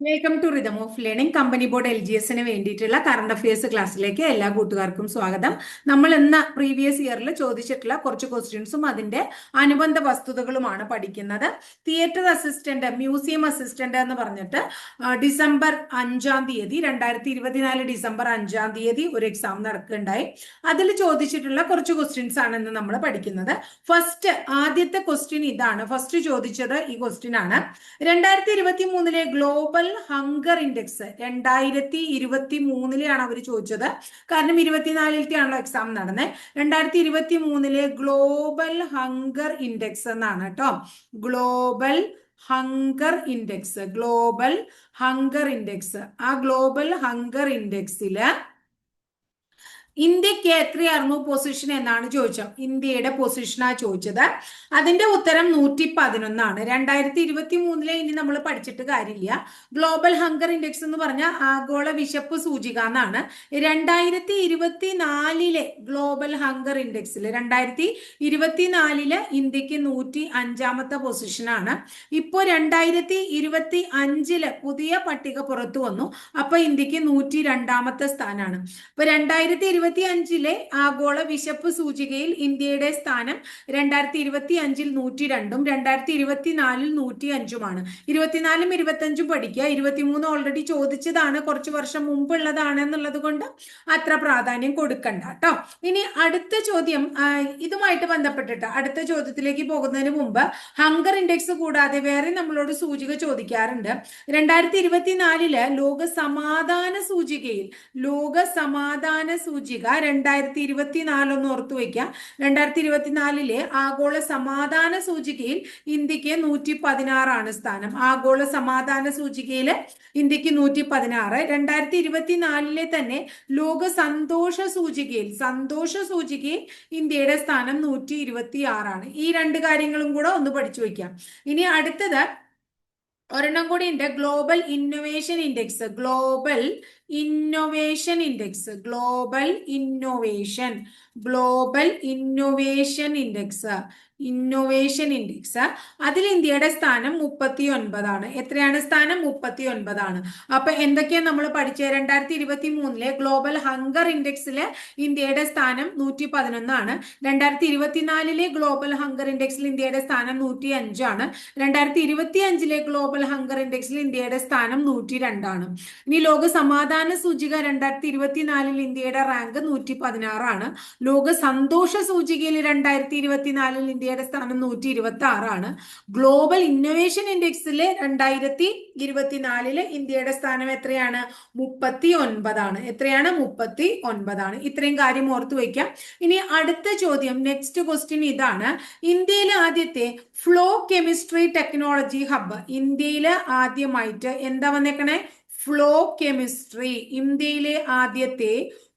Welcome to rhythm of learning company board L G എസിന് വേണ്ടിയിട്ടുള്ള current affairs ക്ലാസ്സിലേക്ക് എല്ലാ കൂട്ടുകാർക്കും സ്വാഗതം. നമ്മൾ ഇന്ന് പ്രീവിയസ് ഇയറിൽ ചോദിച്ചിട്ടുള്ള കുറച്ച് ക്വസ്റ്റ്യൻസും അതിന്റെ അനുബന്ധ വസ്തുതകളുമാണ് പഠിക്കുന്നത്. തിയേറ്റർ അസിസ്റ്റന്റ് മ്യൂസിയം അസിസ്റ്റന്റ് എന്ന് പറഞ്ഞിട്ട് ഡിസംബർ അഞ്ചാം തീയതി രണ്ടായിരത്തി ഇരുപത്തിനാല് ഡിസംബർ അഞ്ചാം തീയതി ഒരു എക്സാം നടക്കുകയുണ്ടായി അതിൽ ചോദിച്ചിട്ടുള്ള കുറച്ച് ക്വസ്റ്റ്യൻസ് ആണ് ഇന്ന് നമ്മൾ പഠിക്കുന്നത്. ഫസ്റ്റ് ആദ്യത്തെ ക്വസ്റ്റ്യൻ ഇതാണ്. ഫസ്റ്റ് ചോദിച്ചത് ഈ ക്വസ്റ്റ്യൻ ആണ്. രണ്ടായിരത്തി ഇരുപത്തി മൂന്നിലെ ഗ്ലോബൽ ഹങ്കർ ഇൻഡെക്സ് രണ്ടായിരത്തി ഇരുപത്തി മൂന്നിലെയാണ് അവർ ചോദിച്ചത്. കാരണം ഇരുപത്തിനാലിലത്തെ ആണല്ലോ എക്സാം നടന്നത് രണ്ടായിരത്തി ഇരുപത്തി മൂന്നിലെ ഗ്ലോബൽ ഹങ്കർ ഇൻഡെക്സ് എന്നാണ് കേട്ടോ. Global hunger index global hunger index ആ ഗ്ലോബൽ ഹങ്കർ ഇൻഡെക്സിൽ ഇന്ത്യയ്ക്ക് എത്രയായിരുന്നു പൊസിഷൻ എന്നാണ് ചോദിച്ചത്. ഇന്ത്യയുടെ പൊസിഷനാണ് ചോദിച്ചത്. അതിന്റെ ഉത്തരം നൂറ്റി പതിനൊന്നാണ് രണ്ടായിരത്തി ഇരുപത്തി മൂന്നിലെ ഇനി നമ്മൾ പഠിച്ചിട്ട് കാര്യമില്ല. ഗ്ലോബൽ ഹങ്കർ ഇൻഡെക്സ് എന്ന് പറഞ്ഞ ആഗോള വിശപ്പ് സൂചിക എന്നാണ്. രണ്ടായിരത്തി ഇരുപത്തി നാലിലെ ഗ്ലോബൽ ഹങ്കർ ഇൻഡെക്സിൽ രണ്ടായിരത്തി ഇരുപത്തിനാലിൽ ഇന്ത്യയ്ക്ക് നൂറ്റി അഞ്ചാമത്തെ പൊസിഷനാണ് ഇപ്പോൾ രണ്ടായിരത്തി ഇരുപത്തി അഞ്ചിൽ പുതിയ പട്ടിക പുറത്തു വന്നു. അപ്പൊ ഇന്ത്യയ്ക്ക് നൂറ്റി രണ്ടാമത്തെ സ്ഥാനമാണ് അപ്പൊ രണ്ടായിരത്തി ഇരുപത്തി അഞ്ചിലെ ആഗോള വിശപ്പ് സൂചികയിൽ ഇന്ത്യയുടെ സ്ഥാനം രണ്ടായിരത്തി ഇരുപത്തി അഞ്ചിൽ നൂറ്റി രണ്ടും രണ്ടായിരത്തി ഇരുപത്തിനാലിൽ നൂറ്റി അഞ്ചുമാണ് ഇരുപത്തിനാലും ഇരുപത്തഞ്ചും പഠിക്കുക ഇരുപത്തിമൂന്ന് ഓൾറെഡി ചോദിച്ചതാണ് കുറച്ച് വർഷം മുമ്പുള്ളതാണ് എന്നുള്ളത് കൊണ്ട് അത്ര പ്രാധാന്യം കൊടുക്കണ്ട കേട്ടോ ഇനി അടുത്ത ചോദ്യം ഇതുമായിട്ട് ബന്ധപ്പെട്ടിട്ട് അടുത്ത ചോദ്യത്തിലേക്ക് പോകുന്നതിന് മുമ്പ് ഹങ്കർ ഇൻഡെക്സ് കൂടാതെ വേറെ നമ്മളോട് സൂചിക ചോദിക്കാറുണ്ട്. രണ്ടായിരത്തി ഇരുപത്തിനാലിൽ ലോക സമാധാന സൂചികയിൽ ലോക സമാധാന സൂചിക രണ്ടായിരത്തി ഇരുപത്തിനാലൊന്ന് ഓർത്തു വയ്ക്കുക രണ്ടായിരത്തി ഇരുപത്തിനാലിലെ ആഗോള സമാധാന സൂചികയിൽ ഇന്ത്യയ്ക്ക് നൂറ്റി പതിനാറാണ് സ്ഥാനം. ആഗോള സമാധാന സൂചികയിൽ ഇന്ത്യയ്ക്ക് നൂറ്റി പതിനാറ് രണ്ടായിരത്തി ഇരുപത്തിനാലിലെ തന്നെ ലോക സന്തോഷ സൂചികയിൽ സന്തോഷ സൂചികയിൽ ഇന്ത്യയുടെ സ്ഥാനം നൂറ്റി ഇരുപത്തി ആറാണ് ഈ രണ്ട് കാര്യങ്ങളും കൂടെ ഒന്ന് പഠിച്ചു വയ്ക്കാം. ഇനി അടുത്തത് ഒരെണ്ണം കൂടി ഉണ്ട്. Global innovation index global innovation index global innovation global innovation index innovation index അതിൽ ഇന്ത്യയുടെ സ്ഥാനം മുപ്പത്തി ഒൻപതാണ് എത്രയാണ് സ്ഥാനം? മുപ്പത്തി ഒൻപതാണ് അപ്പൊ എന്തൊക്കെയാ നമ്മൾ പഠിച്ചത് രണ്ടായിരത്തി ഇരുപത്തി മൂന്നിലെ ഗ്ലോബൽ ഹങ്കർ ഇൻഡെക്സിൽ ഇന്ത്യയുടെ സ്ഥാനം നൂറ്റി പതിനൊന്നാണ് രണ്ടായിരത്തി ഇരുപത്തിനാലിലെ ഗ്ലോബൽ ഹങ്കർ ഇൻഡെക്സിൽ ഇന്ത്യയുടെ സ്ഥാനം നൂറ്റി അഞ്ചാണ് രണ്ടായിരത്തി ഇരുപത്തി അഞ്ചിലെ ഗ്ലോബൽ ഹങ്കർ ഇൻഡെക്സിൽ ഇന്ത്യയുടെ സ്ഥാനം നൂറ്റി രണ്ടാണ് ഇനി ലോക സമാധാന സൂചിക രണ്ടായിരത്തി ഇരുപത്തിനാലിൽ ഇന്ത്യയുടെ റാങ്ക് നൂറ്റി പതിനാറാണ് ലോക സന്തോഷ സൂചികയിൽ രണ്ടായിരത്തി ഇരുപത്തിനാലിൽ ഇന്ത്യയുടെ സ്ഥാനം നൂറ്റി ഇരുപത്തി ആറാണ് ഗ്ലോബൽ ഇന്നൊവേഷൻ ഇൻഡെക്സിൽ രണ്ടായിരത്തി ഇരുപത്തിനാലിൽ ഇന്ത്യയുടെ സ്ഥാനം എത്രയാണ്? മുപ്പത്തി ഒൻപതാണ് എത്രയാണ്? മുപ്പത്തി ഒൻപതാണ് ഇത്രയും കാര്യം ഓർത്തു വയ്ക്കാം. ഇനി അടുത്ത ചോദ്യം നെക്സ്റ്റ് ക്വസ്റ്റ്യൻ ഇതാണ്. ഇന്ത്യയിലെ ആദ്യത്തെ ഫ്ലോ കെമിസ്ട്രി ടെക്നോളജി ഹബ്ബ് ഇന്ത്യയിലെ ആദ്യമായിട്ട് എന്താ വന്നേക്കണേ? ഫ്ലോ കെമിസ്ട്രി ഇന്ത്യയിലെ ആദ്യത്തെ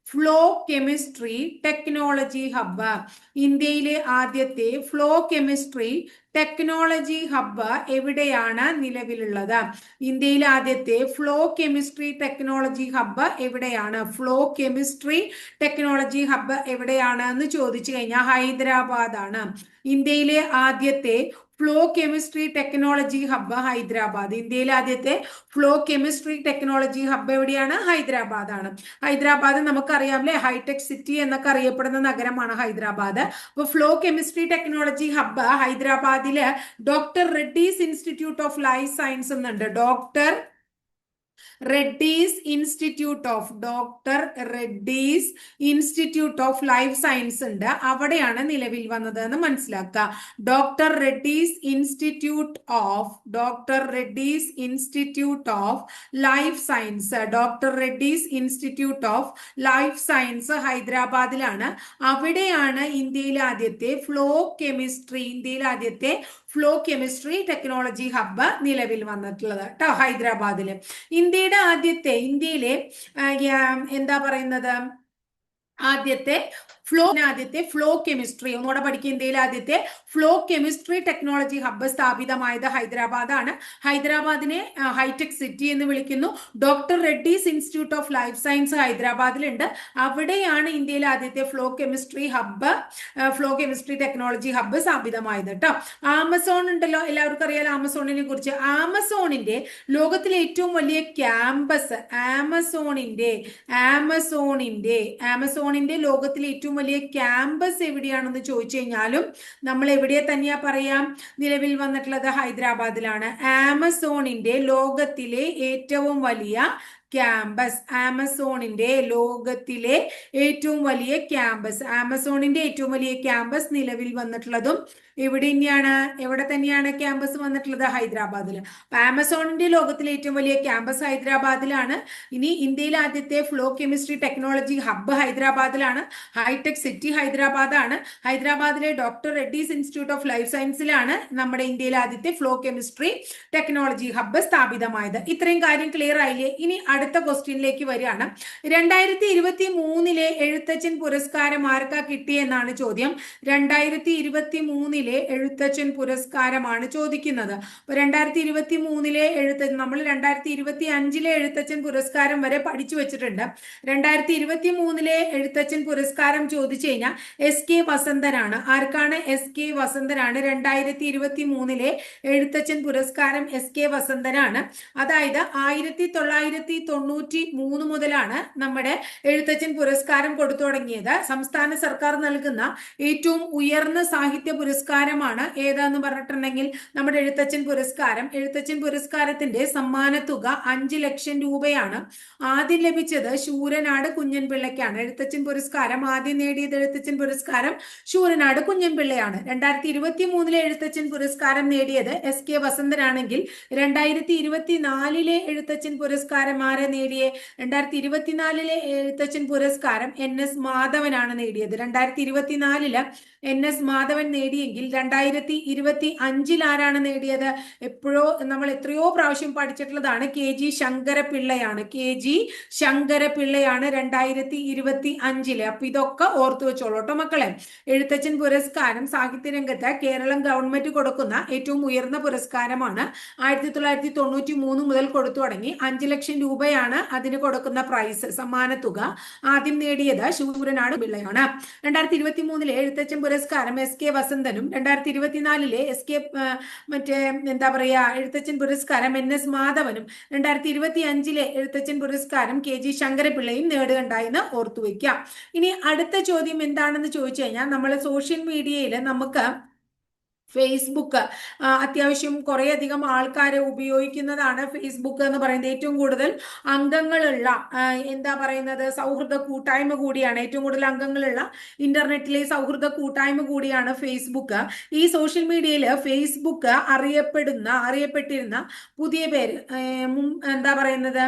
ഫ്ലോ കെമിസ്ട്രി ടെക്നോളജി ഹബ്ബ് ഇന്ത്യയിലെ ആദ്യത്തെ ഫ്ലോ കെമിസ്ട്രി ടെക്നോളജി ഹബ്ബ് എവിടെയാണ് നിലവിലുള്ളത്? ഇന്ത്യയിലെ ആദ്യത്തെ ഫ്ലോ കെമിസ്ട്രി ടെക്നോളജി ഹബ്ബ് എവിടെയാണ്? ഫ്ലോ കെമിസ്ട്രി ടെക്നോളജി ഹബ്ബ് എവിടെയാണ് എന്ന് ചോദിച്ചു കഴിഞ്ഞാൽ ഹൈദരാബാദ് ആണ്. ഇന്ത്യയിലെ ആദ്യത്തെ flow chemistry technology hub Hyderabad. ഇന്ത്യയിലെ ആദ്യത്തെ ഫ്ലോ കെമിസ്ട്രി ടെക്നോളജി ഹബ്ബ് എവിടെയാണ്? ഹൈദരാബാദ് ആണ് ഹൈദരാബാദ് നമുക്കറിയാമല്ലേ? ഹൈടെക് സിറ്റി എന്നൊക്കെ അറിയപ്പെടുന്ന നഗരമാണ് ഹൈദരാബാദ്. അപ്പൊ ഫ്ലോ കെമിസ്ട്രി ടെക്നോളജി ഹബ്ബ് ഹൈദരാബാദിൽ doctor Reddy's institute of life science എന്നുണ്ട്. Doctor Reddy's institute of doctor Reddy's institute of life science ഉണ്ട്. അവിടെയാണ് നിലവിൽ വന്നത് എന്ന് മനസ്സിലാക്കുക. Doctor Reddy's institute of doctor Reddy's institute of life science doctor Reddy's institute of life science ഹൈദരാബാദിലാണ്. അവിടെയാണ് ഇന്ത്യയിലെ ആദ്യത്തെ ഫ്ലോ കെമിസ്ട്രി ഇന്ത്യയിലെ ആദ്യത്തെ ഫ്ലോ കെമിസ്ട്രി ടെക്നോളജി ഹബ്ബ് നിലവിൽ വന്നിട്ടുള്ളത് കേട്ടോ ഹൈദരാബാദിൽ ഇന്ത്യയുടെ ആദ്യത്തെ ഇന്ത്യയിലെ എന്താ പറയുന്നത്? ആദ്യത്തെ ഫ്ലോ ആദ്യത്തെ ഫ്ലോ കെമിസ്ട്രി. ഒന്നുകൂടെ പഠിക്കുക ഇന്ത്യയിലെ ആദ്യത്തെ ഫ്ലോ കെമിസ്ട്രി ടെക്നോളജി ഹബ്ബ് സ്ഥാപിതമായത് ഹൈദരാബാദാണ്. ഹൈദരാബാദിനെ ഹൈടെക് സിറ്റി എന്ന് വിളിക്കുന്നു. Doctor Reddy's institute of life science ഹൈദരാബാദിലുണ്ട്. അവിടെയാണ് ഇന്ത്യയിലെ ആദ്യത്തെ flow chemistry hub flow chemistry technology hub സ്ഥാപിതമായത് കേട്ടോ ആമസോൺ ഉണ്ടല്ലോ. എല്ലാവർക്കും അറിയാലോ ആമസോണിനെ കുറിച്ച്. ആമസോണിന്റെ ലോകത്തിലെ ഏറ്റവും വലിയ ക്യാമ്പസ് ആമസോണിന്റെ ആമസോണിന്റെ ആമസോണിന്റെ ലോകത്തിലെ ഏറ്റവും വലിയ ക്യാമ്പസ് എവിടെയാണെന്ന് ചോദിച്ചു കഴിഞ്ഞാലും നമ്മൾ എവിടെ തന്നെയാ പറയാം? നിലവിൽ വന്നിട്ടുള്ളത് ഹൈദരാബാദിലാണ്. ആമസോണിന്റെ ലോകത്തിലെ ഏറ്റവും വലിയ ക്യാമ്പസ്. ആമസോണിന്റെ ലോകത്തിലെ ഏറ്റവും വലിയ ക്യാമ്പസ്. ആമസോണിന്റെ ഏറ്റവും വലിയ ക്യാമ്പസ് നിലവിൽ വന്നിട്ടുള്ളതും ഇവിടെ തന്നെയാണ്? എവിടെ തന്നെയാണ് ക്യാമ്പസ് വന്നിട്ടുള്ളത് ഹൈദരാബാദിൽ അപ്പൊ ആമസോണിന്റെ ലോകത്തിലെ ഏറ്റവും വലിയ ക്യാമ്പസ് ഹൈദരാബാദിലാണ്. ഇനി ഇന്ത്യയിൽ ആദ്യത്തെ ഫ്ലോ കെമിസ്ട്രി ടെക്നോളജി ഹബ്ബ് ഹൈദരാബാദിലാണ്. ഹൈടെക് സിറ്റി ഹൈദരാബാദാണ്. ഹൈദരാബാദിലെ doctor Reddy's institute of life സയൻസിലാണ് നമ്മുടെ ഇന്ത്യയിൽ ആദ്യത്തെ ഫ്ലോ കെമിസ്ട്രി ടെക്നോളജി ഹബ്ബ് സ്ഥാപിതമായത്. ഇത്രയും കാര്യം ക്ലിയർ ആയില്ലേ? ഇനി അടുത്ത ക്വസ്റ്റ്യനിലേക്ക് വരികയാണ്. രണ്ടായിരത്തി ഇരുപത്തി മൂന്നിലെ എഴുത്തച്ഛൻ പുരസ്കാരം ആർക്കാ കിട്ടിയെന്നാണ് ചോദ്യം. രണ്ടായിരത്തി ഇരുപത്തി മൂന്നിലെ എഴുത്തച്ഛൻ പുരസ്കാരമാണ് ചോദിക്കുന്നത്. അപ്പൊ രണ്ടായിരത്തി ഇരുപത്തി മൂന്നിലെ എഴുത്ത നമ്മൾ രണ്ടായിരത്തി ഇരുപത്തി അഞ്ചിലെ എഴുത്തച്ഛൻ പുരസ്കാരം വരെ പഠിച്ചു വെച്ചിട്ടുണ്ട്. രണ്ടായിരത്തി ഇരുപത്തി മൂന്നിലെ എഴുത്തച്ഛൻ പുരസ്കാരം ചോദിച്ചു കഴിഞ്ഞാൽ എസ് കെ വസന്തനാണ്. ആർക്കാണ് എസ് കെ വസന്തനാണ്? രണ്ടായിരത്തി ഇരുപത്തി മൂന്നിലെ എഴുത്തച്ഛൻ പുരസ്കാരം എസ് കെ വസന്തനാണ്. അതായത് ആയിരത്തി തൊള്ളായിരത്തി തൊണ്ണൂറ്റി മൂന്ന് മുതലാണ് നമ്മുടെ എഴുത്തച്ഛൻ പുരസ്കാരം കൊടുത്തു തുടങ്ങിയത്. സംസ്ഥാന സർക്കാർ നൽകുന്ന ഏറ്റവും ഉയർന്ന സാഹിത്യ പുരസ്കാരമാണ്. ഏതാന്ന് പറഞ്ഞിട്ടുണ്ടെങ്കിൽ നമ്മുടെ എഴുത്തച്ഛൻ പുരസ്കാരം. എഴുത്തച്ഛൻ പുരസ്കാരത്തിന്റെ സമ്മാന തുക അഞ്ച് ലക്ഷം രൂപയാണ്. ആദ്യം ലഭിച്ചത് ശൂരനാട് കുഞ്ഞൻപിള്ളയ്ക്കാണ്. എഴുത്തച്ഛൻ പുരസ്കാരം ആദ്യം നേടിയത് എഴുത്തച്ഛൻ പുരസ്കാരം ശൂരനാട് കുഞ്ഞൻപിള്ളയാണ്. രണ്ടായിരത്തി ഇരുപത്തി മൂന്നിലെ എഴുത്തച്ഛൻ പുരസ്കാരം നേടിയത് എസ് കെ വസന്തനാണെങ്കിൽ രണ്ടായിരത്തി ഇരുപത്തിനാലിലെ എഴുത്തച്ഛൻ പുരസ്കാരം ആരെ നേടിയേ? രണ്ടായിരത്തി ഇരുപത്തിനാലിലെ എഴുത്തച്ഛൻ പുരസ്കാരം എൻ എസ് മാധവനാണ് നേടിയത്. രണ്ടായിരത്തി ഇരുപത്തിനാലിൽ എൻ എസ് മാധവൻ നേടിയെങ്കിൽ രണ്ടായിരത്തി ഇരുപത്തി അഞ്ചിൽ ആരാണ് നേടിയത്? എപ്പോഴോ നമ്മൾ എത്രയോ പ്രാവശ്യം പഠിച്ചിട്ടുള്ളതാണ് കെ ജി ശങ്കരപിള്ളയാണ്. കെ ജി ശങ്കരപിള്ളയാണ് രണ്ടായിരത്തി ഇരുപത്തി അഞ്ചിൽ അപ്പൊ ഇതൊക്കെ ഓർത്തു വെച്ചോളൂ കേട്ടോ മക്കളെ. എഴുത്തച്ഛൻ പുരസ്കാരം സാഹിത്യ സാഹിത്യരംഗത്ത് കേരളം ഗവൺമെന്റ് കൊടുക്കുന്ന ഏറ്റവും ഉയർന്ന പുരസ്കാരമാണ്. ആയിരത്തി തൊള്ളായിരത്തി തൊണ്ണൂറ്റി മൂന്ന് മുതൽ കൊടുത്തു തുടങ്ങി. അഞ്ചു ലക്ഷം രൂപയാണ് അതിന് കൊടുക്കുന്ന പ്രൈസ് സമ്മാന തുക ആദ്യം നേടിയത് ശൂരനാട് പിള്ളയാണ്. രണ്ടായിരത്തി ഇരുപത്തി മൂന്നിലെ എഴുത്തച്ഛൻ പുരസ്കാരം എസ് കെ വസന്തനും രണ്ടായിരത്തി ഇരുപത്തിനാലിലെ എസ് കെ മറ്റേ എന്താ പറയാ എഴുത്തച്ഛൻ പുരസ്കാരം എൻ എസ് മാധവനും രണ്ടായിരത്തി ഇരുപത്തി അഞ്ചിലെ എഴുത്തച്ഛൻ പുരസ്കാരം കെ ജി ശങ്കരപിള്ളയും നേടുകയുണ്ടായെന്ന് ഓർത്തു വെക്കാം ഇനി അടുത്ത ചോദ്യം എന്താണെന്ന് ചോദിച്ചു കഴിഞ്ഞാൽ നമ്മൾ സോഷ്യൽ മീഡിയയിൽ നമുക്ക് ഫേസ്ബുക്ക്. അത്യാവശ്യം കുറേ അധികം ആൾക്കാരെ ഉപയോഗിക്കുന്നതാണ് ഫേസ്ബുക്ക് എന്ന് പറയുന്നത്. ഏറ്റവും കൂടുതൽ അംഗങ്ങളുള്ള എന്താ പറയുന്നത് സൗഹൃദ കൂട്ടായ്മ കൂടിയാണ്. ഏറ്റവും കൂടുതൽ അംഗങ്ങളുള്ള ഇന്റർനെറ്റിലെ സൗഹൃദ കൂട്ടായ്മ കൂടിയാണ് ഫേസ്ബുക്ക്. ഈ സോഷ്യൽ മീഡിയയിൽ ഫേസ്ബുക്ക് അറിയപ്പെടുന്ന അറിയപ്പെട്ടിരുന്ന പുതിയ പേര് എന്താ പറയുന്നത്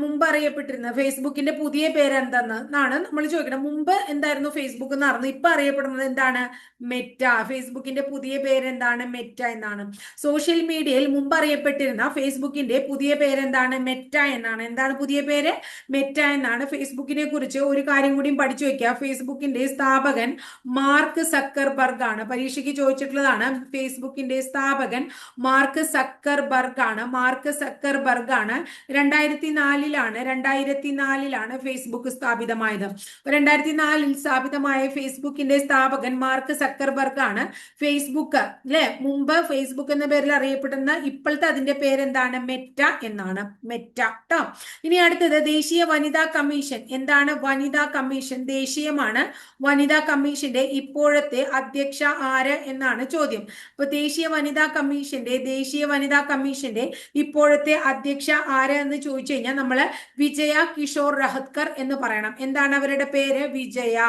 മുമ്പ് അറിയപ്പെട്ടിരുന്ന ഫേസ്ബുക്കിന്റെ പുതിയ പേര് എന്തെന്നാണ് നമ്മൾ ചോദിക്കുന്നത് മുമ്പ് എന്തായിരുന്നു ഫേസ്ബുക്ക് എന്ന് അറിഞ്ഞു ഇപ്പൊ അറിയപ്പെടുന്നത് എന്താണ്? മെറ്റ. ഫേസ്ബുക്കിന്റെ പുതിയ പേര് എന്താണ് മെറ്റ എന്നാണ്. സോഷ്യൽ മീഡിയയിൽ മുമ്പ് അറിയപ്പെട്ടിരുന്ന ഫേസ്ബുക്കിന്റെ പുതിയ പേരെന്താണ്? മെറ്റ എന്നാണ്. എന്താണ് പുതിയ പേര്? മെറ്റ എന്നാണ്. ഫേസ്ബുക്കിനെ കുറിച്ച് ഒരു കാര്യം കൂടിയും പഠിച്ചു വെക്കുക. ഫേസ്ബുക്കിന്റെ സ്ഥാപകൻ മാർക്ക് സക്കർബർഗ് ആണ് പരീക്ഷയ്ക്ക് ചോദിച്ചിട്ടുള്ളതാണ്. ഫേസ്ബുക്കിന്റെ സ്ഥാപകൻ മാർക്ക് സക്കർബർഗ് ആണ് മാർക്ക് സക്കർബർഗ് ആണ് രണ്ടായിരത്തി നാലിലാണ് രണ്ടായിരത്തി നാലിലാണ് ഫേസ്ബുക്ക് സ്ഥാപിതമായത്. രണ്ടായിരത്തി നാലിൽ സ്ഥാപിതമായ ഫേസ്ബുക്കിന്റെ സ്ഥാപകൻ മാർക്ക് സക്കർബർഗ് ആണ് ഫേസ്ബുക്ക് അല്ലെ മുമ്പ് ഫേസ്ബുക്ക് എന്ന പേരിൽ അറിയപ്പെടുന്ന ഇപ്പോഴത്തെ അതിന്റെ പേരെന്താണ്? മെറ്റ എന്നാണ്. മെറ്റ കേട്ടോ ഇനി അടുത്തത് ദേശീയ വനിതാ കമ്മീഷൻ. എന്താണ് വനിതാ കമ്മീഷൻ? ദേശീയമാണ്. വനിതാ കമ്മീഷന്റെ ഇപ്പോഴത്തെ അധ്യക്ഷ ആര് എന്നാണ് ചോദ്യം. അപ്പൊ ദേശീയ വനിതാ കമ്മീഷന്റെ ദേശീയ വനിതാ കമ്മീഷന്റെ ഇപ്പോഴത്തെ അധ്യക്ഷ ആര് എന്ന് ചോദിച്ചു കഴിഞ്ഞാൽ നമ്മൾ വിജയ കിഷോർ റഹത്കർ എന്ന് പറയണം. എന്താണ് അവരുടെ പേര്? വിജയ.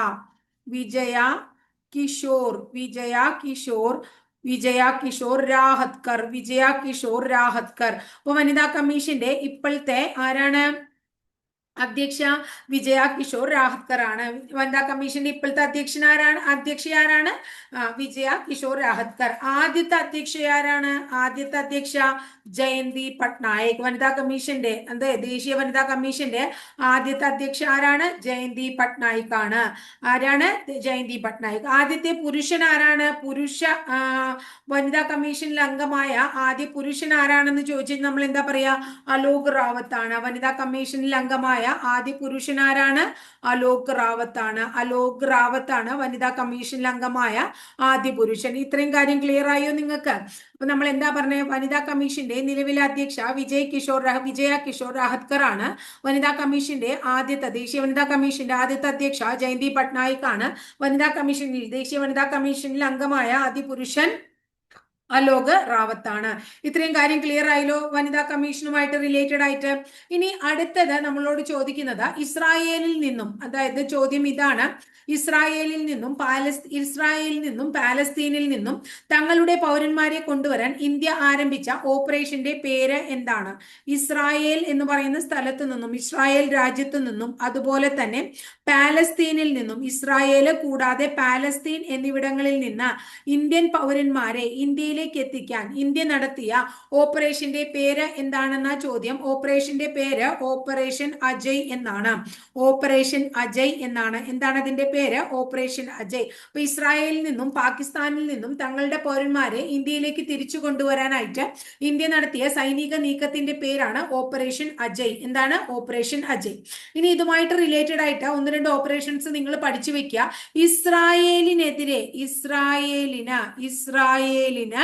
വിജയ കിഷോർ വിജയ കിഷോർ വിജയ കിഷോർ രാഹത്കർ വിജയ കിഷോർ രാഹത്കർ. അപ്പൊ വനിതാ കമ്മീഷന്റെ ഇപ്പോഴത്തെ ആരാണ്? അധ്യക്ഷ വിജയ കിഷോർ രാഹത്കർ ആണ് വനിതാ കമ്മീഷന്റെ ഇപ്പോഴത്തെ അധ്യക്ഷൻ ആരാണ്? അധ്യക്ഷ ആരാണ്? വിജയ കിഷോർ രാഹത്കർ. ആദ്യത്തെ അധ്യക്ഷ ആരാണ്? ആദ്യത്തെ അധ്യക്ഷ ജയന്തി പട്നായക്. വനിതാ കമ്മീഷന്റെ എന്ത് ദേശീയ വനിതാ കമ്മീഷന്റെ ആദ്യത്തെ അധ്യക്ഷ ആരാണ്? ജയന്തി പട്നായിക് ആണ് ആരാണ്? ജയന്തി പട്നായിക്. ആദ്യത്തെ പുരുഷൻ ആരാണ്? പുരുഷ വനിതാ കമ്മീഷനിൽ അംഗമായ ആദ്യ പുരുഷൻ ആരാണെന്ന് ചോദിച്ചാൽ നമ്മൾ എന്താ പറയാ? അലോക് റാവത്ത് ആണ് വനിതാ കമ്മീഷനിൽ അംഗമായ ആദ്യ പുരുഷനാരാണ് അലോക് റാവത്ത് ആണ് അലോക് റാവത്ത് ആണ് വനിതാ കമ്മീഷനിൽ അംഗമായ ആദ്യ പുരുഷൻ. ഇത്രയും കാര്യം ക്ലിയർ ആയോ നിങ്ങൾക്ക്? അപ്പൊ നമ്മൾ എന്താ പറഞ്ഞത് വനിതാ കമ്മീഷന്റെ നിലവിലെ അധ്യക്ഷ വിജയ് കിഷോർ വിജയ കിഷോർ രാഹത്കർ ആണ്. വനിതാ കമ്മീഷന്റെ ആദ്യത്തെ ദേശീയ വനിതാ കമ്മീഷന്റെ ആദ്യത്തെ അധ്യക്ഷ ജയന്തി പട്നായിക് ആണ്. വനിതാ കമ്മീഷനിൽ ദേശീയ വനിതാ കമ്മീഷനിൽ അംഗമായ ആദ്യ പുരുഷൻ അലോക് റാവത്താണ് ഇത്രയും കാര്യം ക്ലിയർ ആയല്ലോ? വനിതാ കമ്മീഷനുമായിട്ട് റിലേറ്റഡ് ആയിട്ട്. ഇനി അടുത്തത് നമ്മളോട് ചോദിക്കുന്നത് ഇസ്രായേലിൽ നിന്നും അതായത് ചോദ്യം ഇതാണ്. ഇസ്രായേലിൽ നിന്നും പാലസ് ഇസ്രായേലിൽ നിന്നും പാലസ്തീനിൽ നിന്നും തങ്ങളുടെ പൗരന്മാരെ കൊണ്ടുവരാൻ ഇന്ത്യ ആരംഭിച്ച ഓപ്പറേഷന്റെ പേര് എന്താണ്? ഇസ്രായേൽ എന്ന് പറയുന്ന സ്ഥലത്ത് നിന്നും ഇസ്രായേൽ രാജ്യത്തു നിന്നും അതുപോലെ തന്നെ പാലസ്തീനിൽ നിന്നും ഇസ്രായേൽ കൂടാതെ പാലസ്തീൻ എന്നിവിടങ്ങളിൽ നിന്ന് ഇന്ത്യൻ പൗരന്മാരെ ഇന്ത്യയിലേക്ക് എത്തിക്കാൻ ഇന്ത്യ നടത്തിയ ഓപ്പറേഷന്റെ പേര് എന്താണെന്ന ചോദ്യം. ഓപ്പറേഷന്റെ പേര് ഓപ്പറേഷൻ അജയ് എന്നാണ്. ഓപ്പറേഷൻ അജയ് എന്നാണ്. എന്താണ് അതിന്റെ പേര്? ഓപ്പറേഷൻ അജയ്. അപ്പൊ ഇസ്രായേലിൽ നിന്നും പാകിസ്ഥാനിൽ നിന്നും തങ്ങളുടെ പൗരന്മാരെ ഇന്ത്യയിലേക്ക് തിരിച്ചു കൊണ്ടുവരാനായിട്ട് ഇന്ത്യ നടത്തിയ സൈനിക നീക്കത്തിന്റെ പേരാണ് ഓപ്പറേഷൻ അജയ്. എന്താണ്? ഓപ്പറേഷൻ അജയ്. ഇനി ഇതുമായിട്ട് റിലേറ്റഡ് ആയിട്ട് ഒന്ന് രണ്ട് ഓപ്പറേഷൻസ് നിങ്ങൾ പഠിച്ചു വെക്കുക. ഇസ്രായേലിനെതിരെ ഇസ്രായേലിന് ഇസ്രായേലിന്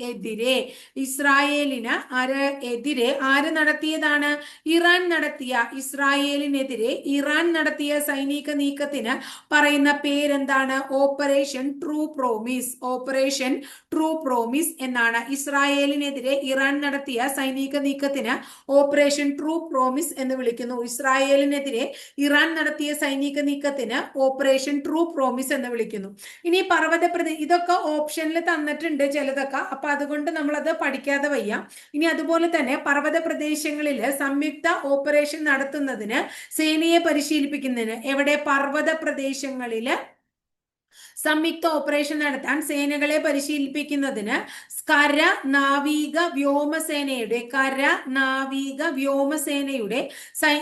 എതിരെ. ഇസ്രായേലിന് ആര് എതിരെ? ആര് നടത്തിയതാണ്? ഇറാൻ നടത്തിയ ഇസ്രായേലിനെതിരെ ഇറാൻ നടത്തിയ സൈനിക നീക്കത്തിന് പറയുന്ന പേരെന്താണ്? Operation true promise. Operation true promise എന്നാണ്. ഇസ്രായേലിനെതിരെ ഇറാൻ നടത്തിയ സൈനിക നീക്കത്തിന് ഓപ്പറേഷൻ ട്രൂ പ്രോമിസ് എന്ന് വിളിക്കുന്നു. ഇസ്രായേലിനെതിരെ ഇറാൻ നടത്തിയ സൈനിക നീക്കത്തിന് ഓപ്പറേഷൻ ട്രൂ പ്രോമിസ് എന്ന് വിളിക്കുന്നു. ഇനി പർവത പ്രതി ഇതൊക്കെ ഓപ്ഷനിൽ തന്നിട്ടുണ്ട് ചിലതൊക്കെ അപ്പൊ അതുകൊണ്ട് അത് പഠിക്കാതെ വയ്യ. ഇനി അതുപോലെ തന്നെ പർവത പ്രദേശങ്ങളിൽ സംയുക്ത ഓപ്പറേഷൻ നടത്തുന്നതിന് സേനയെ പരിശീലിപ്പിക്കുന്നതിന് എവിടെ? പർവത പ്രദേശങ്ങളിൽ സംയുക്ത ഓപ്പറേഷൻ നടത്താൻ സേനകളെ പരിശീലിപ്പിക്കുന്നതിന് കര നാവിക വ്യോമസേനയുടെ കര നാവിക വ്യോമസേനയുടെ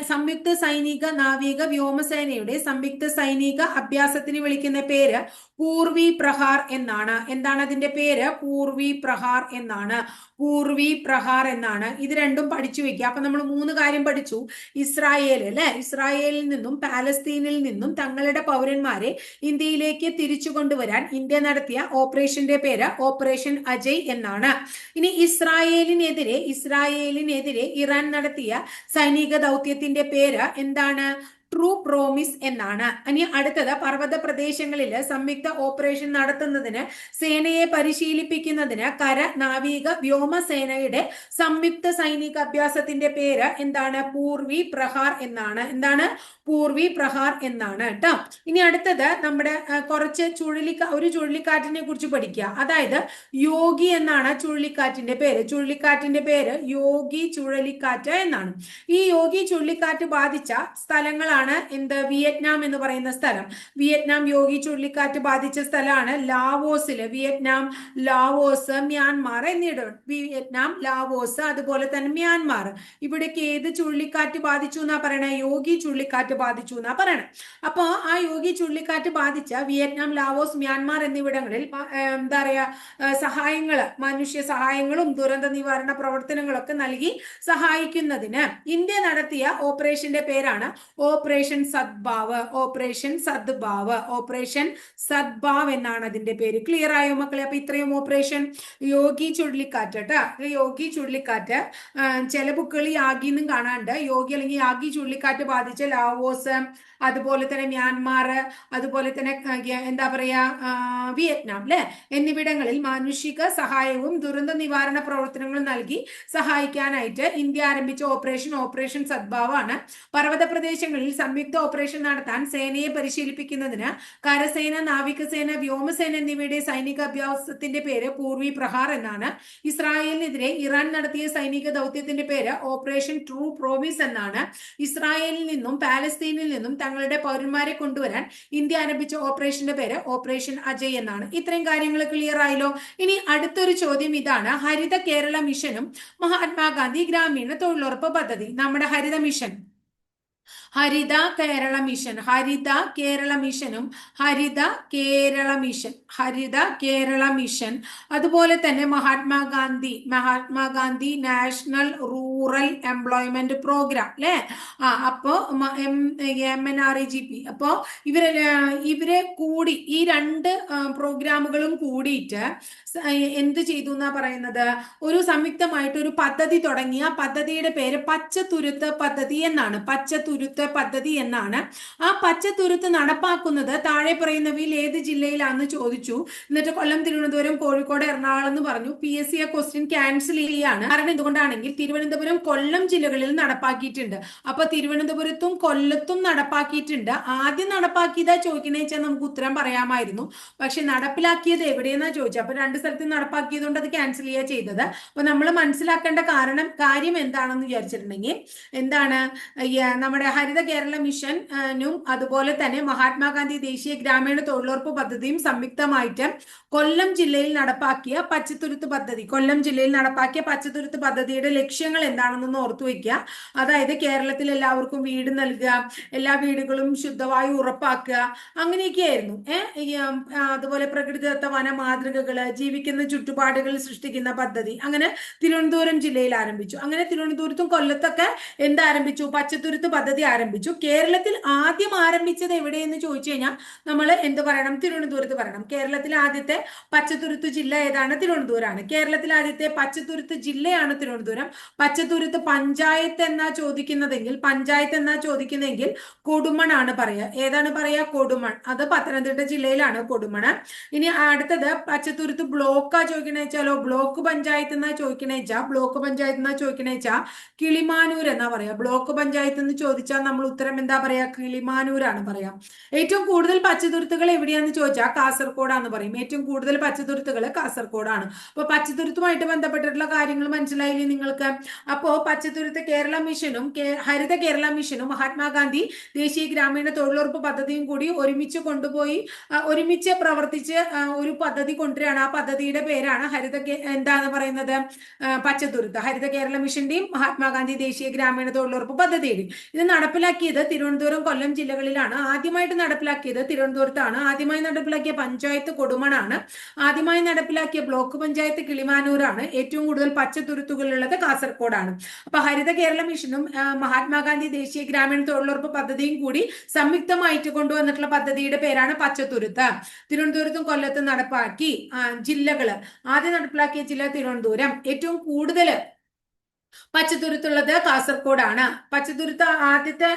സംയുക്ത സൈനിക നാവിക വ്യോമസേനയുടെ സംയുക്ത സൈനിക അഭ്യാസത്തിന് വിളിക്കുന്ന പേര് പൂർവി പ്രഹാർ എന്നാണ്. എന്താണ് അതിന്റെ പേര്? പൂർവി പ്രഹാർ എന്നാണ്. പൂർവി പ്രഹാർ എന്നാണ്. ഇത് രണ്ടും പഠിച്ചു വെക്കുക അപ്പൊ നമ്മൾ മൂന്ന് കാര്യം പഠിച്ചു. ഇസ്രായേൽ അല്ലെ? ഇസ്രായേലിൽ നിന്നും പാലസ്തീനിൽ നിന്നും തങ്ങളുടെ പൗരന്മാരെ ഇന്ത്യയിലേക്ക് തിരിച്ചു കൊണ്ടുവരാൻ ഇന്ത്യ നടത്തിയ ഓപ്പറേഷന്റെ പേര് ഓപ്പറേഷൻ അജയ് എന്നാണ്. ഇനി ഇസ്രായേലിനെതിരെ ഇസ്രായേലിനെതിരെ ഇറാൻ നടത്തിയ സൈനിക ദൗത്യത്തിന്റെ പേര് എന്താണ്? ട്രൂ പ്രോമിസ് എന്നാണ്. ഇനി അടുത്തത് പർവത പ്രദേശങ്ങളിൽ സംയുക്ത ഓപ്പറേഷൻ നടത്തുന്നതിന് സേനയെ പരിശീലിപ്പിക്കുന്നതിന് കര നാവിക വ്യോമസേനയുടെ സംയുക്ത സൈനിക അഭ്യാസത്തിന്റെ പേര് എന്താണ്? പൂർവി പ്രഹാർ എന്നാണ്. എന്താണ്? പൂർവി പ്രഹാർ എന്നാണ് കേട്ടോ ഇനി അടുത്തത് നമ്മുടെ കുറച്ച് ചുഴലിക്കാ ഒരു ചുഴലിക്കാറ്റിനെ കുറിച്ച് പഠിക്കുക. അതായത് യോഗി എന്നാണ് ചുഴലിക്കാറ്റിന്റെ പേര്. ചുഴലിക്കാറ്റിന്റെ പേര് യോഗി ചുഴലിക്കാറ്റ് എന്നാണ്. ഈ യോഗി ചുഴലിക്കാറ്റ് ബാധിച്ച സ്ഥലങ്ങളാണ് എന്ത്? വിയറ്റ്നാം എന്ന് പറയുന്ന സ്ഥലം. വിയറ്റ്നാം യോഗി ചുഴലിക്കാറ്റ് ബാധിച്ച സ്ഥലമാണ് ലാവോസിൽ വിയറ്റ്നാം ലാവോസ് മ്യാൻമാർ എന്നിടം വിയറ്റ്നാം ലാവോസ് അതുപോലെ തന്നെ മ്യാൻമാർ. ഇവിടേക്ക് ഏത് ചുഴലിക്കാറ്റ് ബാധിച്ചു എന്നാ പറയണേ? യോഗി ചുഴലിക്കാറ്റ് ബാധിച്ചു എന്നാ പറയണേ. അപ്പൊ ആ യോഗി ചുഴലിക്കാറ്റ് ബാധിച്ച വിയറ്റ്നാം ലാവോസ് മ്യാൻമാർ എന്നിവിടങ്ങളിൽ എന്താ പറയാ സഹായങ്ങൾ മനുഷ്യ സഹായങ്ങളും ദുരന്ത നിവാരണ പ്രവർത്തനങ്ങളൊക്കെ നൽകി സഹായിക്കുന്നതിന് ഇന്ത്യ നടത്തിയ ഓപ്പറേഷന്റെ പേരാണ് operation Sadbhav operation Sadbhav operation Sadbhav എന്നാണ് അതിന്റെ പേര്. ക്ലിയർ ആയോ മക്കളെ? അപ്പൊ ഇത്രയും ഓപ്പറേഷൻ യോഗി ചുഴലിക്കാറ്റ് കേട്ടോ. യോഗി ചുഴലിക്കാറ്റ് ചില ബുക്കുകൾ യാഗി എന്നും കാണാണ്ട് യോഗി അല്ലെങ്കിൽ യാഗി ചുഴലിക്കാറ്റ് ബാധിച്ച ലാവോസ് അതുപോലെ തന്നെ മ്യാൻമാർ അതുപോലെ തന്നെ എന്താ പറയാ വിയറ്റ്നാം അല്ലെ എന്നിവിടങ്ങളിൽ മാനുഷിക സഹായവും ദുരന്ത നിവാരണ പ്രവർത്തനങ്ങളും നൽകി സഹായിക്കാനായിട്ട് ഇന്ത്യ ആരംഭിച്ച ഓപ്പറേഷൻ ഓപ്പറേഷൻ സദ്ഭാവാണ്. പർവത പ്രദേശങ്ങളിൽ സംയുക്ത ഓപ്പറേഷൻ നടത്താൻ സേനയെ പരിശീലിപ്പിക്കുന്നതിന് കരസേന നാവികസേന വ്യോമസേന എന്നിവയുടെ സൈനിക അഭ്യാസത്തിന്റെ പേര് പൂർവി പ്രഹാർ എന്നാണ്. ഇസ്രായേലിനെതിരെ ഇറാൻ നടത്തിയ സൈനിക ദൗത്യത്തിന്റെ പേര് ഓപ്പറേഷൻ ട്രൂ പ്രോമിസ് എന്നാണ്. ഇസ്രായേലിൽ നിന്നും പാലസ്തീനിൽ നിന്നും തങ്ങളുടെ പൗരന്മാരെ കൊണ്ടുവരാൻ ഇന്ത്യ ആരംഭിച്ച ഓപ്പറേഷന്റെ പേര് ഓപ്പറേഷൻ അജയ് എന്നാണ്. ഇത്രയും കാര്യങ്ങൾ ക്ലിയർ ആയല്ലോ? ഇനി അടുത്തൊരു ചോദ്യം ഇതാണ്. ഹരിത കേരള മിഷനും മഹാത്മാഗാന്ധി ഗ്രാമീണ തൊഴിലുറപ്പ് പദ്ധതി നമ്മുടെ ഹരിത മിഷൻ. ഹരിത കേരള മിഷൻ. ഹരിത കേരള മിഷനും ഹരിത കേരള മിഷൻ. ഹരിത കേരള മിഷൻ. അതുപോലെ തന്നെ Mahatma Gandhi Mahatma Gandhi national rural employment programme അല്ലെ ആ അപ്പോ M N R E G P. അപ്പോ ഇവരെ ഇവരെ കൂടി ഈ രണ്ട് പ്രോഗ്രാമുകളും കൂടിയിട്ട് എന്ത് ചെയ്തു എന്നാ പറയുന്നത്? ഒരു സംയുക്തമായിട്ട് ഒരു പദ്ധതി തുടങ്ങിയ പദ്ധതിയുടെ പേര് പച്ചത്തുരുത്ത് പദ്ധതി എന്നാണ്. പച്ചത്തുരുത്ത് പദ്ധതി എന്നാണ്. ആ പച്ചത്തുരുത്ത് നടപ്പാക്കുന്നത് താഴെ പറയുന്നവയിൽ ഏത് ജില്ലയിലാണെന്ന് ചോദിച്ചു. എന്നിട്ട് കൊല്ലം തിരുവനന്തപുരം കോഴിക്കോട് എറണാകുളം എന്ന് പറഞ്ഞു. പി എസ് സി ആ ക്വസ്റ്റ്യൻ ക്യാൻസൽ ചെയ്യുകയാണ് കാരണം എന്തുകൊണ്ടാണെങ്കിൽ തിരുവനന്തപുരം കൊല്ലം ജില്ലകളിൽ നടപ്പാക്കിയിട്ടുണ്ട്. അപ്പൊ തിരുവനന്തപുരത്തും കൊല്ലത്തും നടപ്പാക്കിയിട്ടുണ്ട്. ആദ്യം നടപ്പാക്കിയതാ ചോദിക്കണേ വെച്ചാൽ നമുക്ക് ഉത്തരം പറയാമായിരുന്നു. പക്ഷെ നടപ്പിലാക്കിയത് എവിടെയെന്നാ ചോദിച്ചത് അപ്പൊ രണ്ട് സ്ഥലത്ത് നടപ്പാക്കിയതുകൊണ്ട് അത് ക്യാൻസൽ ചെയ്യുക ചെയ്തത്. അപ്പൊ നമ്മൾ മനസ്സിലാക്കേണ്ട കാരണം കാര്യം എന്താണെന്ന് വിചാരിച്ചിട്ടുണ്ടെങ്കിൽ എന്താണ് നമ്മുടെ ഹരിത കേരള മിഷനും അതുപോലെ തന്നെ മഹാത്മാഗാന്ധി ദേശീയ ഗ്രാമീണ തൊഴിലുറപ്പ് പദ്ധതിയും സംയുക്തമായിട്ട് കൊല്ലം ജില്ലയിൽ നടപ്പാക്കിയ പച്ചത്തുരുത്ത് പദ്ധതി. കൊല്ലം ജില്ലയിൽ നടപ്പാക്കിയ പച്ചത്തുരുത്ത് പദ്ധതിയുടെ ലക്ഷ്യങ്ങൾ എന്താണെന്നൊന്ന് ഓർത്തു വെക്കുക അതായത് കേരളത്തിൽ എല്ലാവർക്കും വീട് നൽകുക എല്ലാ വീടുകളും ശുദ്ധവായു ഉറപ്പാക്കുക അങ്ങനെയൊക്കെയായിരുന്നു. ഏഹ് അതുപോലെ പ്രകൃതിദത്ത വന മാതൃകകൾ ജീവിക്കുന്ന ചുറ്റുപാടുകൾ സൃഷ്ടിക്കുന്ന പദ്ധതി. അങ്ങനെ തിരുവനന്തപുരം ജില്ലയിൽ ആരംഭിച്ചു. അങ്ങനെ തിരുവനന്തപുരത്തും കൊല്ലത്തൊക്കെ എന്താരംഭിച്ചു പച്ചത്തുരുത്ത് പദ്ധതി ആരംഭിച്ചു. കേരളത്തിൽ ആദ്യം ആരംഭിച്ചത് എവിടെയെന്ന് ചോദിച്ചു കഴിഞ്ഞാൽ നമ്മൾ എന്ത് പറയണം? തിരുവനന്തപുരത്ത് പറയണം. കേരളത്തിൽ ആദ്യത്തെ പച്ചത്തുരുത്ത് ജില്ല ഏതാണ്? തിരുവനന്തപുരമാണ്. കേരളത്തിൽ ആദ്യത്തെ പച്ചത്തുരുത്ത് ജില്ലയാണ് തിരുവനന്തപുരം. പച്ചത്തുരുത്ത് പഞ്ചായത്ത് എന്നാ ചോദിക്കുന്നതെങ്കിൽ പഞ്ചായത്ത് എന്നാ ചോദിക്കുന്നതെങ്കിൽ കൊടുമണാണ് പറയുക. ഏതാണ് പറയുക? കൊടുമൺ. അത് പത്തനംതിട്ട ജില്ലയിലാണ് കൊടുമണ് ഇനി അടുത്തത് പച്ചത്തുരുത്ത് ബ്ലോക്കാ ചോദിക്കണേ വെച്ചാലോ ബ്ലോക്ക് പഞ്ചായത്ത് എന്നാ ചോദിക്കണേച്ചാ ബ്ലോക്ക് പഞ്ചായത്ത് എന്നാ ചോദിക്കണേച്ചാ കിളിമാനൂർ എന്നാ പറയാ ബ്ലോക്ക് പഞ്ചായത്ത് എന്ന് ചോദിച്ചാൽ നമ്മൾ ഉത്തരം എന്താ പറയാ? കിളിമാനൂരാണ് പറയാ. ഏറ്റവും കൂടുതൽ പച്ചതുരുത്തുകൾ എവിടെയാന്ന് ചോദിച്ചാൽ കാസർഗോഡാന്ന് പറയും. ഏറ്റവും കൂടുതൽ പച്ചതുരുത്തുകൾ കാസർഗോഡാണ്. അപ്പൊ പച്ചതുരുത്തുമായിട്ട് ബന്ധപ്പെട്ടിട്ടുള്ള കാര്യങ്ങൾ മനസ്സിലായില്ലേ നിങ്ങൾക്ക്? അപ്പോ പച്ചതുരുത്ത് കേരള മിഷനും ഹരിത കേരള മിഷനും മഹാത്മാഗാന്ധി ദേശീയ ഗ്രാമീണ തൊഴിലുറപ്പ് പദ്ധതിയും കൂടി ഒരുമിച്ച് കൊണ്ടുപോയി ഒരുമിച്ച് പ്രവർത്തിച്ച് ഒരു പദ്ധതി കൊണ്ടുവരികയാണ്. ആ പദ്ധതിയുടെ പേരാണ് ഹരിത എന്താന്ന് പറയുന്നത്? പച്ചതുരുത്ത്. ഹരിത കേരള മിഷന്റെയും മഹാത്മാഗാന്ധി ദേശീയ ഗ്രാമീണ തൊഴിലുറപ്പ് പദ്ധതിയുടെയും. ഇത് നടപ്പിലാക്കിയത് തിരുവനന്തപുരം കൊല്ലം ജില്ലകളിലാണ്. ആദ്യമായിട്ട് നടപ്പിലാക്കിയത് തിരുവനന്തപുരത്താണ്. ആദ്യമായി നടപ്പിലാക്കിയ പഞ്ചായത്ത് കൊടുമണാണ്. ആദ്യമായി നടപ്പിലാക്കിയ ബ്ലോക്ക് പഞ്ചായത്ത് കിളിമാനൂരാണ്. ഏറ്റവും കൂടുതൽ പച്ചത്തുരുത്തുകളുള്ളത് കാസർകോടാണ്. അപ്പൊ ഹരിത കേരള മിഷനും മഹാത്മാഗാന്ധി ദേശീയ ഗ്രാമീണ തൊഴിലുറപ്പ് പദ്ധതിയും കൂടി സംയുക്തമായിട്ട് കൊണ്ടുവന്നിട്ടുള്ള പദ്ധതിയുടെ പേരാണ് പച്ചത്തുരുത്ത്. തിരുവനന്തപുരത്തും കൊല്ലത്തും നടപ്പാക്കി ജില്ലകൾ. ആദ്യം നടപ്പിലാക്കിയ ജില്ല തിരുവനന്തപുരം. ഏറ്റവും കൂടുതൽ പച്ചത്തുരുത്തുള്ളത് കാസർഗോഡാണ് പച്ചതുരുത്ത് ആദ്യത്തെ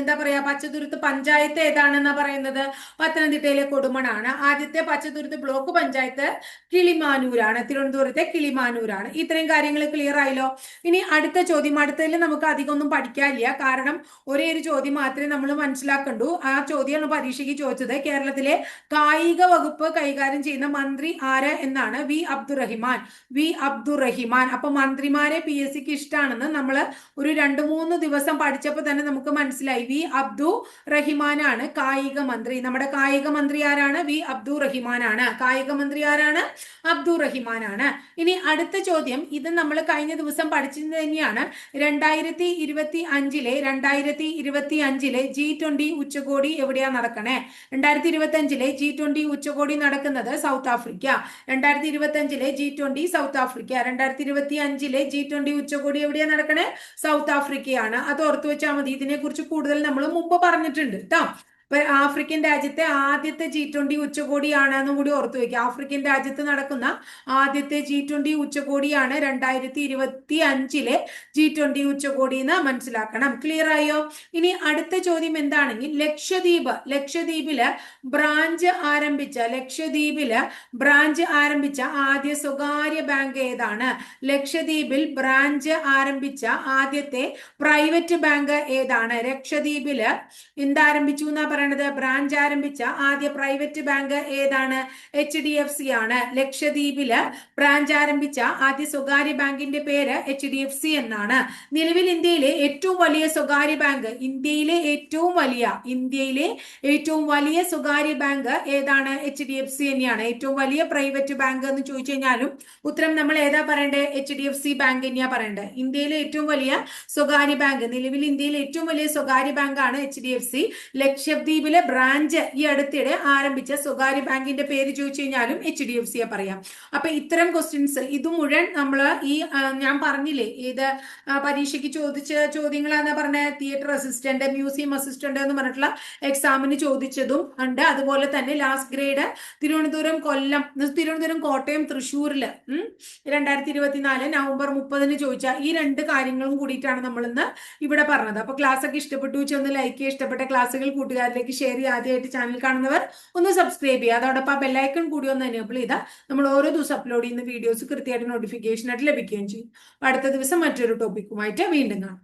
എന്താ പറയാ പച്ചതുരുത്ത് പഞ്ചായത്ത് ഏതാണെന്നാ പറയുന്നത്? പത്തനംതിട്ടയിലെ കൊടുമണാണ്. ആദ്യത്തെ പച്ചതുരുത്ത് ബ്ലോക്ക് പഞ്ചായത്ത് കിളിമാനൂരാണ്. തിരുവനന്തപുരത്തെ കിളിമാനൂരാണ്. ഇത്രയും കാര്യങ്ങൾ ക്ലിയർ ആയല്ലോ? ഇനി അടുത്ത ചോദ്യം അടുത്തതിൽ നമുക്ക് അധികമൊന്നും പഠിക്കാനില്ല. കാരണം ഒരേ ഒരു ചോദ്യം മാത്രമേ നമ്മൾ മനസ്സിലാക്കണ്ടു. ആ ചോദ്യമാണ് പരീക്ഷയ്ക്ക് ചോദിച്ചത്. കേരളത്തിലെ കായിക വകുപ്പ് കൈകാര്യം ചെയ്യുന്ന മന്ത്രി ആര് എന്നാണ്? വി അബ്ദുറഹിമാൻ. വി അബ്ദുറഹിമാൻ. അപ്പൊ മന്ത്രിമാരെ പി എസ് സിക്ക് ഇഷ്ടമാണെന്ന് നമ്മൾ ഒരു രണ്ട് മൂന്ന് ദിവസം പഠിച്ചപ്പോൾ തന്നെ നമുക്ക് മനസ്സിലായി. വി അബ്ദു റഹിമാനാണ് കായിക മന്ത്രി. നമ്മുടെ കായിക മന്ത്രി ആരാണ്? വി അബ്ദു റഹിമാനാണ്. കായിക മന്ത്രി ആരാണ്? അബ്ദു റഹിമാനാണ്. ഇനി അടുത്ത ചോദ്യം. ഇത് നമ്മൾ കഴിഞ്ഞ ദിവസം പഠിച്ചത് തന്നെയാണ്. രണ്ടായിരത്തി ഇരുപത്തി അഞ്ചിലെ രണ്ടായിരത്തി ഇരുപത്തി അഞ്ചിലെ ജി ട്വന്റി ഉച്ചകോടി എവിടെയാ നടക്കണേ? രണ്ടായിരത്തി ഇരുപത്തി അഞ്ചിലെ ജി ട്വന്റി ഉച്ചകോടി നടക്കുന്നത് സൗത്ത് ആഫ്രിക്ക. രണ്ടായിരത്തി ഇരുപത്തി അഞ്ചിലെ ജി ട്വന്റി സൗത്ത് ആഫ്രിക്ക. രണ്ടായിരത്തി ഇരുപത്തി അഞ്ചിലെ ജി ട്വന്റി ഉച്ചകോടി എവിടെയാ നടക്കണേ? സൗത്ത് ആഫ്രിക്കയാണ് അത് ഓർത്തു വെച്ചാൽ മതി. ഇതിനെ കുറിച്ച് കൂടുതൽ നമ്മൾ മുമ്പ് പറഞ്ഞിട്ടുണ്ട് കേട്ടോ ഇപ്പൊ ആഫ്രിക്കൻ രാജ്യത്തെ ആദ്യത്തെ ജി ട്വന്റി ഉച്ചകോടിയാണ് കൂടി ഓർത്തു വെക്കുക. ആഫ്രിക്കൻ രാജ്യത്ത് നടക്കുന്ന ആദ്യത്തെ ജി ട്വന്റി ഉച്ചകോടിയാണ് രണ്ടായിരത്തി ഇരുപത്തി അഞ്ചിലെ ജി ട്വന്റി ഉച്ചകോടി എന്ന് മനസ്സിലാക്കണം. ക്ലിയർ ആയോ? ഇനി അടുത്ത ചോദ്യം എന്താണെങ്കിൽ ലക്ഷദ്വീപ്. ലക്ഷദ്വീപിൽ ബ്രാഞ്ച് ആരംഭിച്ച ലക്ഷദ്വീപിൽ ബ്രാഞ്ച് ആരംഭിച്ച ആദ്യ സ്വകാര്യ ബാങ്ക് ഏതാണ്? ലക്ഷദ്വീപിൽ ബ്രാഞ്ച് ആരംഭിച്ച ആദ്യത്തെ പ്രൈവറ്റ് ബാങ്ക് ഏതാണ്? ലക്ഷദ്വീപിൽ എന്താരംഭിച്ചു എന്നാ പറയണത് ബ്രാഞ്ച് ആരംഭിച്ച ആദ്യ പ്രൈവറ്റ് ബാങ്ക് ഏതാണ്? എച്ച് ഡി എഫ് സി ആണ്. ലക്ഷദ്വീപിൽ ബ്രാഞ്ച് ആരംഭിച്ച ആദ്യ സ്വകാര്യ ബാങ്കിന്റെ പേര് എച്ച് ഡി എഫ് സി എന്നാണ്. നിലവിൽ ഇന്ത്യയിലെ ഏറ്റവും വലിയ സ്വകാര്യ ബാങ്ക് ഇന്ത്യയിലെ ഏറ്റവും വലിയ ഇന്ത്യയിലെ ഏറ്റവും വലിയ സ്വകാര്യ ബാങ്ക് ഏതാണ്? എച്ച് ഡി എഫ് സി തന്നെയാണ്. ഏറ്റവും വലിയ പ്രൈവറ്റ് ബാങ്ക് എന്ന് ചോദിച്ചു കഴിഞ്ഞാലും ഉത്തരം നമ്മൾ ഏതാ പറയേണ്ടത് H D F C bank തന്നെയാ പറയേണ്ടത് ഇന്ത്യയിലെ ഏറ്റവും വലിയ സ്വകാര്യ ബാങ്ക് നിലവിൽ ഇന്ത്യയിലെ ഏറ്റവും വലിയ സ്വകാര്യ ബാങ്കാണ് എച്ച് ഡി എഫ് സി ലക്ഷദ്വീപിലെ ബ്രാഞ്ച് ഈ അടുത്തിടെ ആരംഭിച്ച സ്വകാര്യ ബാങ്കിന്റെ പേര് ചോദിച്ചു കഴിഞ്ഞാലും എച്ച് ഡി എഫ് സിയെ പറയാം. അപ്പൊ ഇത്തരം ക്വസ്റ്റ്യൻസ് ഇത് മുഴുവൻ നമ്മൾ ഈ ഞാൻ പറഞ്ഞില്ലേ ഇത് പരീക്ഷയ്ക്ക് ചോദിച്ച ചോദ്യങ്ങളാന്ന് പറഞ്ഞ തിയേറ്റർ അസിസ്റ്റന്റ് മ്യൂസിയം അസിസ്റ്റന്റ് എന്ന് പറഞ്ഞിട്ടുള്ള എക്സാമിന് ചോദിച്ചതും ഉണ്ട്. അതുപോലെ തന്നെ ലാസ്റ്റ് ഗ്രേഡ് തിരുവനന്തപുരം കൊല്ലം തിരുവനന്തപുരം കോട്ടയം തൃശ്ശൂരിൽ ഉം, രണ്ടായിരത്തി ഇരുപത്തിനാല് നവംബർ മുപ്പതിന് ചോദിച്ച ഈ രണ്ട് കാര്യങ്ങളും കൂടിയിട്ടാണ് നമ്മൾ ഇന്ന് ഇവിടെ പറഞ്ഞത്. അപ്പൊ ക്ലാസ് ഒക്കെ ഇഷ്ടപ്പെട്ടു വെച്ച് ലൈക്ക് ഇഷ്ടപ്പെട്ട ക്ലാസ്സുകൾ കൂട്ടുകാരിലേക്ക് ഷെയർ ചെയ്യുക. ആദ്യമായിട്ട് ചാനൽ കാണുന്നവർ ഒന്ന് സബ്സ്ക്രൈബ് ചെയ്യുക. അതോടൊപ്പം ബെല്ലൈക്കൺ കൂടി ഒന്ന് എനേബിൾ ചെയ്താൽ നമ്മൾ ഓരോ ദിവസം അപ്ലോഡ് ചെയ്യുന്ന വീഡിയോസ് കൃത്യമായിട്ട് നോട്ടിഫിക്കേഷൻ ആയിട്ട് ലഭിക്കുകയും ചെയ്യും. അടുത്ത ദിവസം മറ്റൊരു ടോപ്പിക്കുമായിട്ട് വീണ്ടും കാണാം.